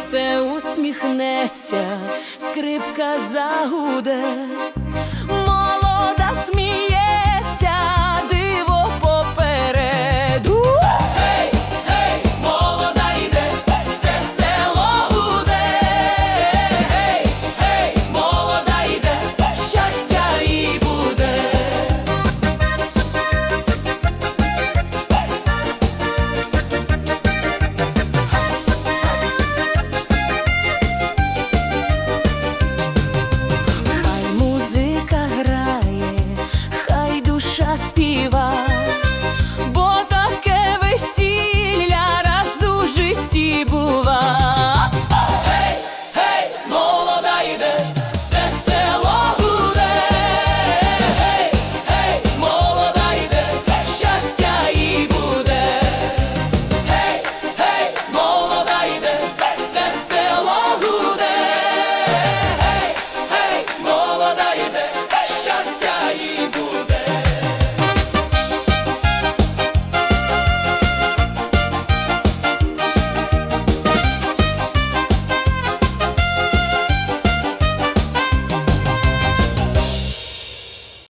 Сонце усміхнеться, скрипка загуде, молода сміється. душа співа.